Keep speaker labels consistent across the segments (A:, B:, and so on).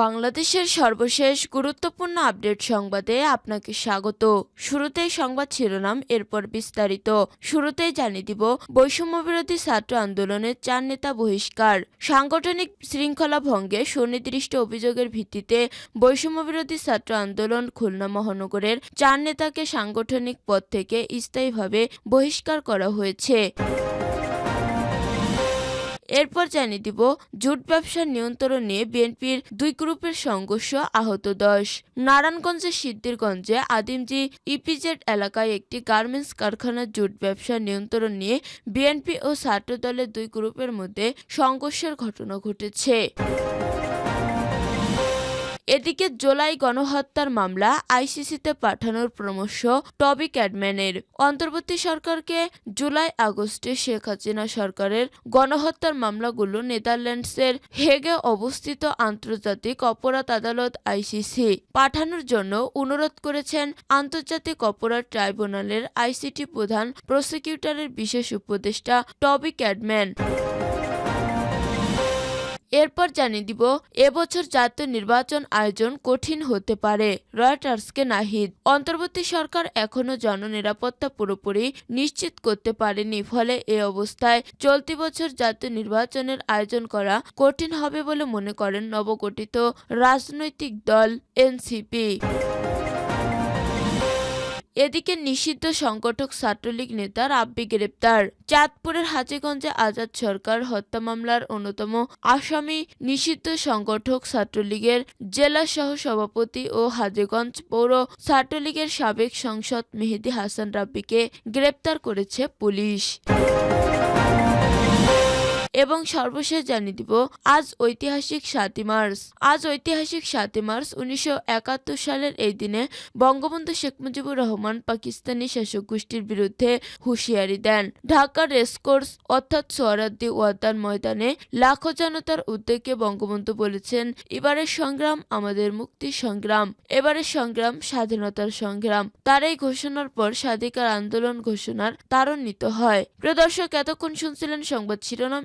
A: বাংলাদেশের সর্বশেষ গুরুত্বপূর্ণ আপডেট সংবাদে আপনাকে স্বাগত। শুরুতেই সংবাদ শিরোনাম, এরপর বিস্তারিত। শুরুতেই জানিয়ে দিব বৈষম্য বিরোধী ছাত্র আন্দোলনের চার নেতা বহিষ্কার। সাংগঠনিক শৃঙ্খলা ভঙ্গে সুনির্দিষ্ট অভিযোগের ভিত্তিতে বৈষম্য বিরোধী ছাত্র আন্দোলন খুলনা মহানগরের চার নেতাকে সাংগঠনিক পদ থেকে স্থায়ীভাবে বহিষ্কার করা হয়েছে। এরপর জানিয়ে দিব, জুট ব্যবসার নিয়ন্ত্রণ নিয়ে বিএনপির দুই গ্রুপের সংঘর্ষ আহত দশ। নারায়ণগঞ্জের সিদ্ধিরগঞ্জে আদিমজি ইপিজেড এলাকায় একটি গার্মেন্টস কারখানার জুট ব্যবসার নিয়ন্ত্রণ নিয়ে বিএনপি ও ছাত্র দলের দুই গ্রুপের মধ্যে সংঘর্ষের ঘটনা ঘটেছে। এদিকে জুলাই গণহত্যার মামলা আইসিসিতে পাঠানোর পরামর্শ টবি ক্যাডম্যানের অন্তর্বর্তী সরকারকে জুলাই আগস্টে শেখ হাসিনা সরকারের গণহত্যার মামলাগুলো নেদারল্যান্ডসের হেগে অবস্থিত আন্তর্জাতিক অপরাধ আদালত আইসিসি পাঠানোর জন্য অনুরোধ করেছেন আন্তর্জাতিক অপরাধ ট্রাইব্যুনালের আইসিটি প্রধান প্রসিকিউটরের বিশেষ উপদেষ্টা টবি ক্যাডম্যান এরপর জানিয়ে দিব এবছর জাতীয় নির্বাচন আয়োজন কঠিন হতে পারে, রয়টার্সকে নাহিদ। অন্তর্বর্তী সরকার এখনও জননিরাপত্তা পুরোপুরি নিশ্চিত করতে পারেনি, ফলে এ অবস্থায় চলতি বছর জাতীয় নির্বাচনের আয়োজন করা কঠিন হবে বলে মনে করেন নবগঠিত রাজনৈতিক দল এনসিপি। এদিকে নিষিদ্ধ সংগঠক ছাত্রলীগ নেতার রাব্বি গ্রেপ্তার। চাঁদপুরের হাজীগঞ্জে আজাদ সরকার হত্যা মামলার অন্যতম আসামি নিষিদ্ধ সংগঠক ছাত্রলীগের জেলা সহ সভাপতি ও হাজীগঞ্জ পৌর ছাত্রলীগের সাবেক সংসদ মেহেদি হাসান রাব্বিকে গ্রেপ্তার করেছে পুলিশ। এবং সর্বশেষ জানিয়ে দিব, আজ ঐতিহাসিক সাতই মার্চ। আজ ঐতিহাসিক সাতই মার্চ উনিশশো একাত্তর সালের এই দিনে বঙ্গবন্ধু শেখ মুজিবুর রহমান পাকিস্তানি শাসক গোষ্ঠীর বিরুদ্ধে হুঁশিয়ারি দেন। ঢাকার রেসকোর্স অর্থাৎ সোহরাদ্দি ওয়াদান ময়দানে লাখো জনতার উদ্যোগে বঙ্গবন্ধু বলেছেন, এবারের সংগ্রাম আমাদের মুক্তির সংগ্রাম। এবারের সংগ্রাম স্বাধীনতার সংগ্রাম। তার এই ঘোষণার পর স্বাধিকার আন্দোলন ঘোষণার ত্বরান্বিত হয়। প্রদর্শক এতক্ষণ শুনছিলেন সংবাদ শিরোনাম।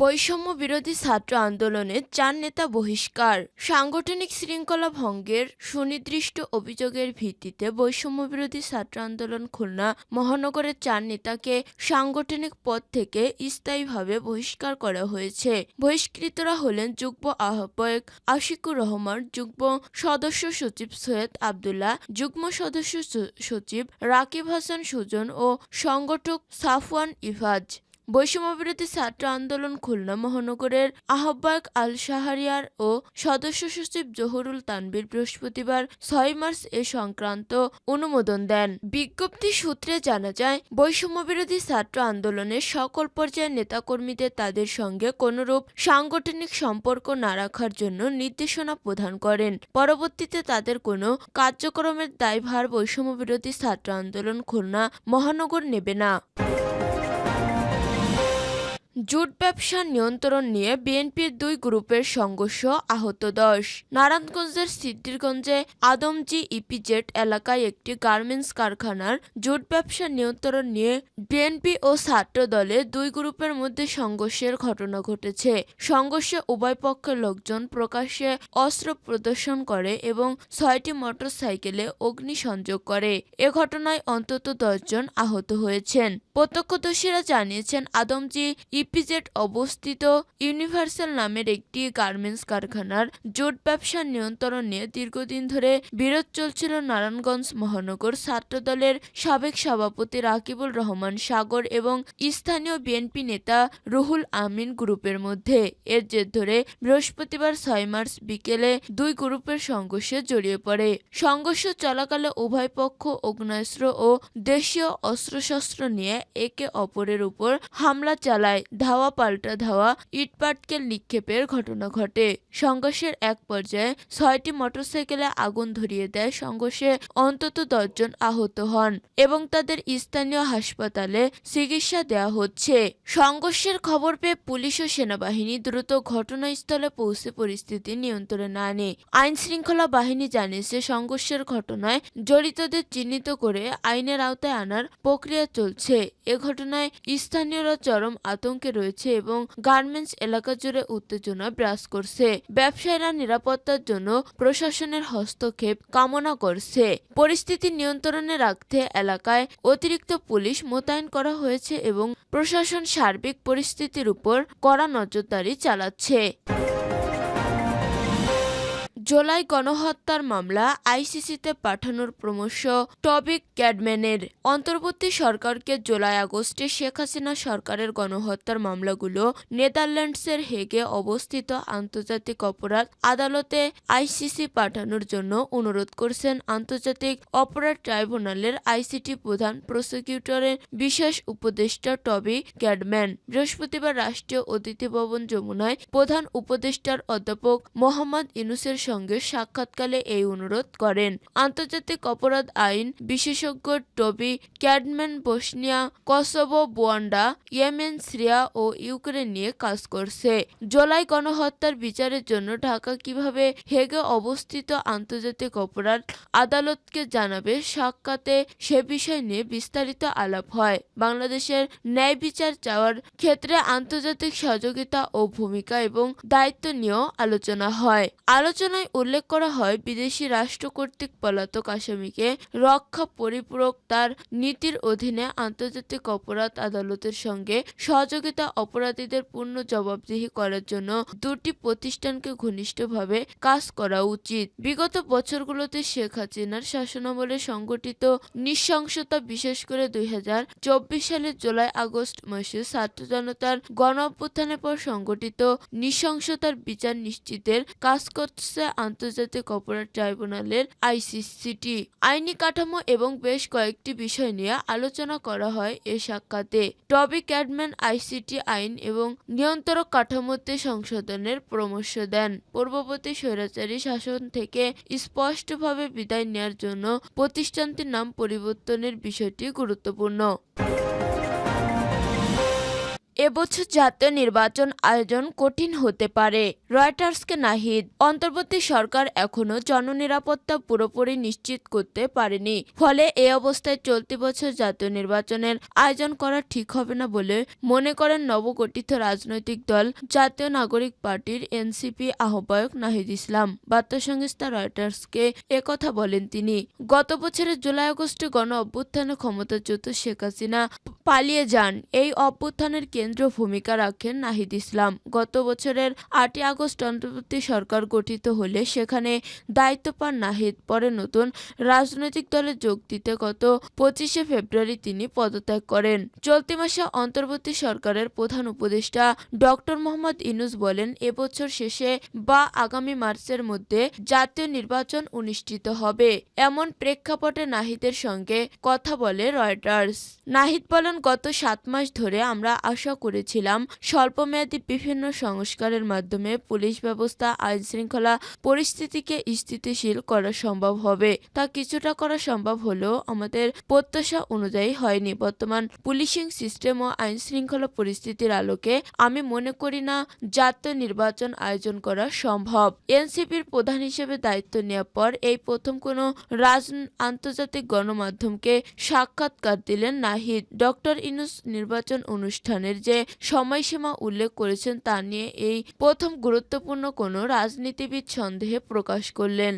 A: বৈষম্য বিরোধী ছাত্র আন্দোলনে চার নেতা বহিষ্কার। সাংগঠনিক শৃঙ্খলা ভঙ্গের সুনির্দিষ্ট অভিযোগের ভিত্তিতে বৈষম্য বিরোধী ছাত্র আন্দোলন খুলনা মহানগরের চার নেতাকে সাংগঠনিক পদ থেকে স্থায়ীভাবে বহিষ্কার করা হয়েছে। বহিষ্কৃতরা হলেন যুগ্ম আহ্বায়ক আশিকুর রহমান, যুগ্ম সদস্য সচিব সৈয়দ আবদুল্লাহ, যুগ্ম সদস্য সচিব রাকিব হাসান সুজন ও সংগঠক সাফওয়ান ইভাজ বৈষম্যবিরোধী ছাত্র আন্দোলন খুলনা মহানগরের আহ্বায়ক আল শাহরিয়ার ও সদস্য সচিব জহুরুল তানবীর বৃহস্পতিবার ছয় মার্চ এ সংক্রান্ত অনুমোদন দেন। বিজ্ঞপ্তি সূত্রে জানা যায়, বৈষম্যবিরোধী ছাত্র আন্দোলনের সকল পর্যায়ের নেতাকর্মীদের তাদের সঙ্গে কোনরূপ সাংগঠনিক সম্পর্ক না রাখার জন্য নির্দেশনা প্রদান করেন। পরবর্তীতে তাদের কোনো কার্যক্রমের দায়ভার বৈষম্যবিরোধী ছাত্র আন্দোলন খুলনা মহানগর নেবে না। জুট ব্যবসার নিয়ন্ত্রণ নিয়ে বিএনপির দুই গ্রুপের সংঘর্ষ আহত দশ। নারায়ণগঞ্জের সিদ্ধিরগঞ্জে আদমজি ইপিজেড এলাকায় একটি গার্মেন্টস কারখানার জুট ব্যবসার নিয়ন্ত্রণ নিয়ে বিএনপি ও ছাত্র দলের দুই গ্রুপের মধ্যে সংঘর্ষের ঘটনা ঘটেছে। সংঘর্ষে উভয় পক্ষের লোকজন প্রকাশ্যে অস্ত্র প্রদর্শন করে এবং ছয়টি মোটরসাইকেলে অগ্নিসংযোগ করে। এ ঘটনায় অন্তত দশজন আহত হয়েছেন। প্রত্যক্ষদর্শীরা জানিয়েছেন, আদমজি ইপিজেড অবস্থিত ইউনিভার্সাল নামের একটি গার্মেন্টস কারখানার জোট ব্যবসার নিয়ন্ত্রণ নিয়ে দীর্ঘদিন ধরে বিরোধ চলছিল নারায়ণগঞ্জ মহানগর ছাত্রদলের সাবেক সভাপতি রাকিবুল রহমান সাগর এবং স্থানীয় বিএনপি নেতা রুহুল আমিন গ্রুপের মধ্যে। এর জের ধরে বৃহস্পতিবার ছয় মার্চ বিকেলে দুই গ্রুপের সংঘর্ষে জড়িয়ে পড়ে। সংঘর্ষ চলাকালে উভয় পক্ষ অগ্নাস্ত্র ও দেশীয় অস্ত্রশস্ত্র নিয়ে একে অপরের উপর হামলা চালায়। ধাওয়া পাল্টা ধাওয়া ইটপাটকেল নিক্ষেপের ঘটনা ঘটে। সংঘর্ষের এক পর্যায়ে ছয়টি মোটরসাইকেলে আগুন ধরিয়ে দেয় সংঘর্ষে অন্তত দশজন আহত হন এবং তাদের স্থানীয় হাসপাতালে চিকিৎসা দেওয়া হচ্ছে। সংঘর্ষের খবর পেয়ে পুলিশ ও সেনাবাহিনী দ্রুত ঘটনাস্থলে পৌঁছে পরিস্থিতি নিয়ন্ত্রণে আনে। আইন শৃঙ্খলা বাহিনী জানিয়েছে, সংঘর্ষের ঘটনায় জড়িতদের চিহ্নিত করে আইনের আওতায় আনার প্রক্রিয়া চলছে। এ ঘটনায় স্থানীয়রা চরম আতঙ্কে রয়েছে এবং গার্মেন্টস এলাকা জুড়ে উত্তেজনা বিরাজ করছে। ব্যবসায়ীরা নিরাপত্তার জন্য প্রশাসনের হস্তক্ষেপ কামনা করছে। পরিস্থিতি নিয়ন্ত্রণে রাখতে এলাকায় অতিরিক্ত পুলিশ মোতায়েন করা হয়েছে এবং প্রশাসন সার্বিক পরিস্থিতির উপর কড়া নজরদারি চালাচ্ছে। জুলাই গণহত্যার মামলা আইসিসিতে পাঠানোর পরামর্শ টবিক ক্যাডম্যানের। অন্তর্বর্তী সরকারকে জুলাই আগস্টে শেখ হাসিনা সরকারের গণহত্যার মামলাগুলো নেদারল্যান্ডসের হেগে অবস্থিত আন্তর্জাতিক অপরাধ আদালতে আইসিসি পাঠানোর জন্য অনুরোধ করেছেন আন্তর্জাতিক অপরাধ ট্রাইব্যুনালের আইসিটি প্রধান প্রসিকিউটরের বিশেষ উপদেষ্টা টবি ক্যাডম্যান। বৃহস্পতিবার রাষ্ট্রীয় অতিথি ভবন যমুনায় প্রধান উপদেষ্টার অধ্যাপক মোহাম্মদ ইনুসের সঙ্গে সাক্ষাৎকালে এই অনুরোধ করেন। আন্তর্জাতিক অপরাধ আইন বিশেষজ্ঞ Toby Cadman Bosnia, Kosovo, Rwanda, Yemen, Syria ও ইউক্রেন নিয়ে কাজ করছে। জুলাই গণহত্যার বিচারের জন্য ঢাকা কীভাবে হেগে অবস্থিত আন্তর্জাতিক অপরাধ আদালতকে জানাবে সাক্ষাতে সে বিষয় নিয়ে বিস্তারিত আলাপ হয়। বাংলাদেশের ন্যায় বিচার চাওয়ার ক্ষেত্রে আন্তর্জাতিক সহযোগিতা ও ভূমিকা এবং দায়িত্ব নিয়েও আলোচনা হয়। আলোচনায় উল্লেখ করা হয় বিদেশি রাষ্ট্র কর্তৃক পলাতক আসামিকে রক্ষা পরিপূরক তার নীতির অধীনে আন্তর্জাতিক অপরাধ আদালতের সঙ্গে সহযোগিতা অপরাধীদের পূর্ণ জবাবদিহি করার জন্য দুটি প্রতিষ্ঠানকে ঘনিষ্ঠভাবে কাজ করা উচিত। বিগত বছরগুলোতে শেখ হাসিনার শাসনামলে সংগঠিত নৃশংসতা বিশেষ করে দুই হাজার চব্বিশ সালের জুলাই আগস্ট মাসে ছাত্র জনতার গণ অভ্যুত্থানের পর সংগঠিত নৃশংসতার বিচার নিশ্চিতের কাজ করছে আন্তর্জাতিক অপরাধ ট্রাইব্যুনালের আইসিসিটি। আইনি কাঠামো এবং বেশ কয়েকটি বিষয় নিয়ে আলোচনা করা হয় এ সাক্ষাতে। টবি ক্যাডম্যান আইসিটি আইন এবং নিয়ন্ত্রক কাঠামোতে সংশোধনের পরামর্শ দেন। পূর্ববর্তী স্বৈরাচারী শাসন থেকে স্পষ্টভাবে বিদায় নেয়ার জন্য প্রতিষ্ঠানটির নাম পরিবর্তনের বিষয়টি গুরুত্বপূর্ণ। এবছর জাতীয় নির্বাচন আয়োজন কঠিন হতে পারে। রয়টার্সকে নাহিদ, অন্তর্বর্তী সরকার এখনও জননিরাপত্তা পুরোপুরি নিশ্চিত করতে পারেনি। ফলে এ অবস্থায় চলতি বছর জাতীয় নির্বাচনের আয়োজন করা ঠিক হবে না বলে মনে করেন নবগঠিত রাজনৈতিক দল জাতীয় নাগরিক পার্টির এনসিপি আহ্বায়ক নাহিদ ইসলাম। বার্তা সংস্থা রয়টার্সকে একথা বলেন তিনি। গত বছরের জুলাই আগস্টে গণ অভ্যুত্থানে ক্ষমতাচ্যুত শেখ হাসিনা পালিয়ে যান। এই অভ্যুত্থানের কেন্দ্র ভূমিকা রাখেন নাহিদ ইসলাম। গত বছরের আটই আগস্ট অন্তর্বর্তী সরকার গঠিত হলে সেখানে দায়িত্ব পান নাহিদ। পরে নতুন রাজনৈতিক দলে যোগ দিতে গত পঁচিশে ফেব্রুয়ারি তিনি পদত্যাগ করেন। চলতি মাসে অন্তর্বর্তী সরকারের প্রধান উপদেষ্টা ডক্টর মোহাম্মদ ইনুস বলেন, এবছর শেষে বা আগামী মার্চের মধ্যে জাতীয় নির্বাচন অনুষ্ঠিত হবে। এমন প্রেক্ষাপটে নাহিদের সঙ্গে কথা বলে রয়টার্স। নাহিদ বলেন গত সাত মাস ধরে আমরা আশা করেছিলাম স্বল্পমেয়াদী বিভিন্ন সংস্কারের মাধ্যমে পুলিশ ব্যবস্থা আইন শৃঙ্খলা পরিস্থিতিকে স্থিতিশীল করা সম্ভব হবে। তা কিছুটা করা সম্ভব হলেও আমাদের প্রত্যাশা অনুযায়ী হয়নি। বর্তমান পুলিশিং সিস্টেম ও আইন শৃঙ্খলা পরিস্থিতির আলোকে আমি মনে করি না জাতীয় নির্বাচন আয়োজন করা সম্ভব। এনসিপির প্রধান হিসেবে দায়িত্ব নেওয়ার পর এই প্রথম কোনো রাজ আন্তর্জাতিক গণমাধ্যমকে সাক্ষাৎকার দিলেন নাহিদ। ডক্টর ইনুস নির্বাচন অনুষ্ঠানের যে সময়সীমা উল্লেখ করেছেন তা নিয়ে এই প্রথম গুরুত্বপূর্ণ কোনো রাজনীতিবিদ সন্দেহে প্রকাশ করলেন।